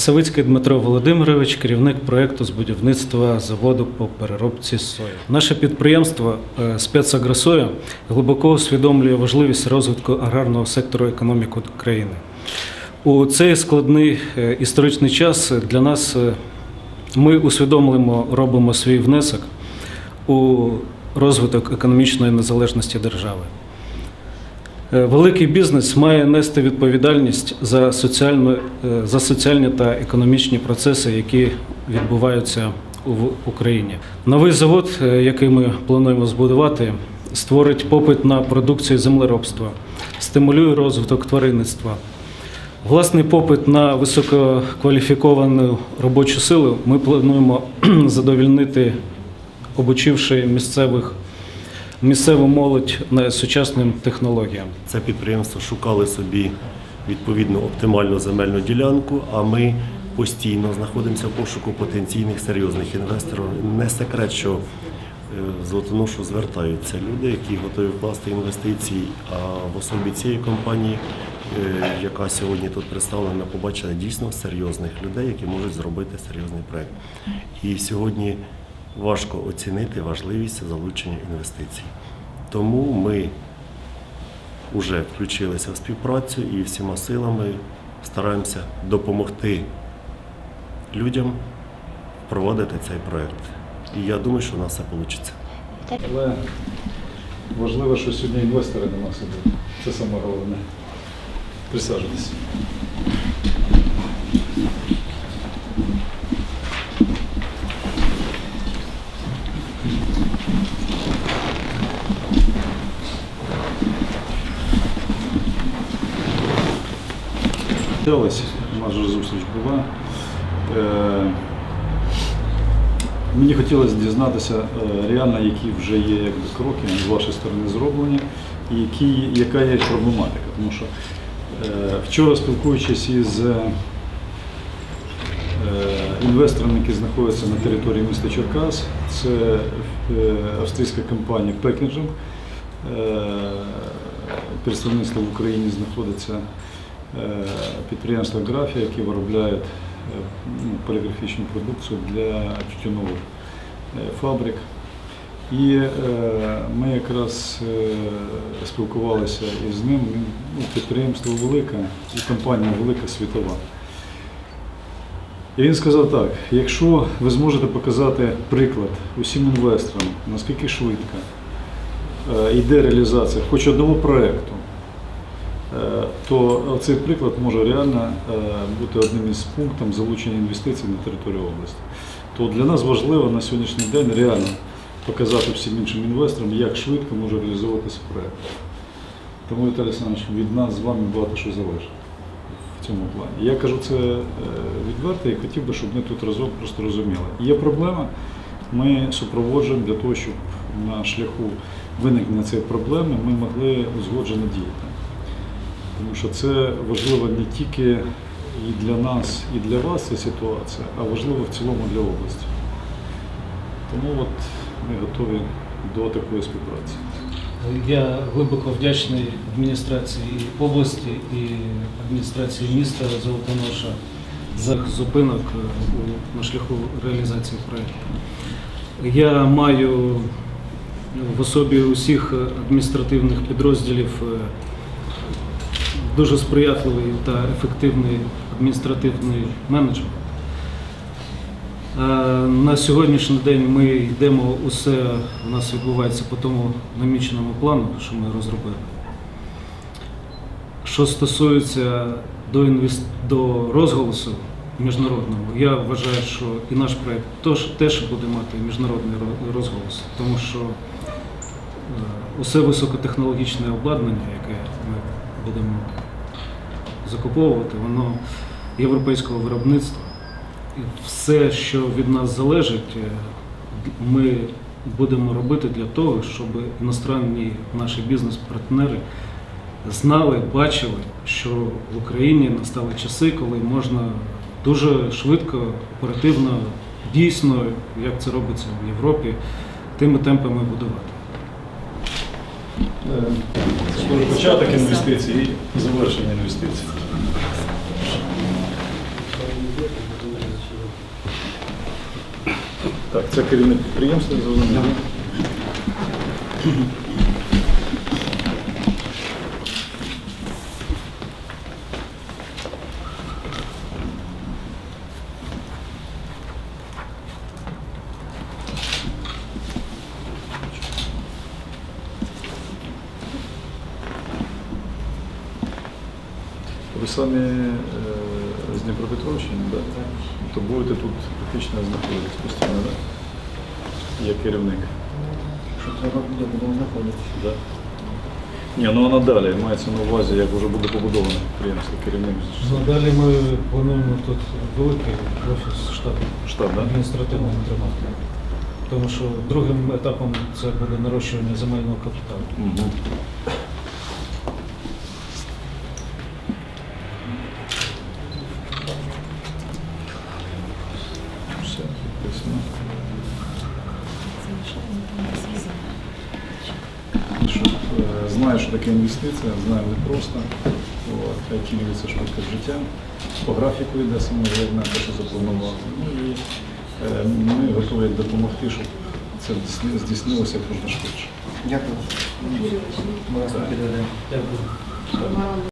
Савицький Дмитро Володимирович, керівник проєкту з будівництва заводу по переробці сої. Наше підприємство е, спецагросоя глибоко усвідомлює важливість розвитку аграрного сектору економіки країни. У цей складний е, історичний час для нас е, ми усвідомлено робимо свій внесок у розвиток економічної незалежності держави. Е, Великий бізнес має нести відповідальність за, соціальну, е, за соціальні та економічні процеси, які відбуваються в Україні. Новий завод, е, який ми плануємо збудувати, створить попит на продукцію землеробства, стимулює розвиток тваринництва. Власний попит на висококваліфіковану робочу силу ми плануємо задовільнити, обучивши місцевих місцеву молодь сучасним технологіям. Це підприємство шукали собі відповідно оптимальну земельну ділянку, а ми постійно знаходимося в пошуку потенційних серйозних інвесторів. Не секрет, що е, в Золотоношу звертаються люди, які готові вкласти інвестиції. А в особі цієї компанії, е, яка сьогодні тут представлена, побачили дійсно серйозних людей, які можуть зробити серйозний проект. І сьогодні важко оцінити важливість залучення інвестицій. Тому ми вже включилися в співпрацю і всіма силами стараємося допомогти людям впровадити цей проект. І я думаю, що у нас все вийде. Але важливо, що сьогодні інвестори до нас ідуть. Це саме головне. Присаджуйтесь. Далась, у нас вже зустріч була. Е, Мені хотілося дізнатися е, реально, які вже є якби, кроки з вашої сторони зроблені, і які, яка є проблематика. Тому що е, вчора спілкуючись із інвесторами, які знаходяться на території міста Черкас, це австрійська компанія Packaging, представництво в Україні знаходиться е, підприємство Графія, яке виробляє е, ну, поліграфічну продукцію для тютюнових е, фабрик. І ми якраз спілкувалися із ним. Ну, підприємство велике і компанія велика світова. І він сказав так: якщо ви зможете показати приклад усім інвесторам, наскільки швидко йде реалізація хоч одного проєкту, то цей приклад може реально е, бути одним із пунктів залучення інвестицій на територію області. То для нас важливо на сьогоднішній день реально показати всім іншим інвесторам, як швидко може реалізовуватися проєкт. Тому, Віталій Олександрович, від нас з вами багато що залежить в цьому плані. Я кажу це е, відверто і хотів би, щоб ми тут разом просто розуміли. Є проблема, ми супроводжуємо для того, щоб на шляху виникнення цієї проблеми ми могли узгоджено діяти. Тому що це важливо не тільки і для нас, і для вас ця ситуація, а важливо в цілому для області. Тому от ми готові до такої співпраці. Я глибоко вдячний адміністрації області і адміністрації міста Золотоноша за зупинок е, на шляху реалізації проєкту. Я маю в особі усіх адміністративних підрозділів е, дуже сприятливий та ефективний адміністративний менеджмент. Е, На сьогоднішній день ми йдемо усе, у нас відбувається по тому наміченому плану, що ми розробили. Що стосується до, інвест... до розголосу міжнародного, я вважаю, що і наш проєкт теж, буде мати міжнародний розголос, тому що е, усе високотехнологічне обладнання, яке ми будемо закуповувати, воно європейського виробництва. І все, що від нас залежить, е, ми будемо робити для того, щоб іностранні наші бізнес-партнери знали, бачили, що в Україні настали часи, коли можна дуже швидко, оперативно, дійсно, як це робиться в Європі, тими темпами будувати. Е, початок інвестицій і завершення інвестицій. Так, це керівник підприємства, зрозуміло. Ви самі е, з Дніпропетровщини, да? то будете тут фактично знаходитись постійно, так? Як керівник. Що треба буде, будемо знаходитися. Да? Ні, ну а надалі мається на увазі, як вже буде побудоване підприємство, керівник Надалі ми плануємо тут великий офіс штаб штаб, да? адміністративного тримати. Тому що другим етапом це буде нарощування земельного капіталу. Угу. Все, підписано. Е, Знаю, що таке інвестиція, знаю не просто. От, Оцінюється швидкість життя. По графіку йде саме головне, те, що запланували. Ну і е, ми готові допомогти, щоб це здійснилося як можна швидше. Дякую. Дякую.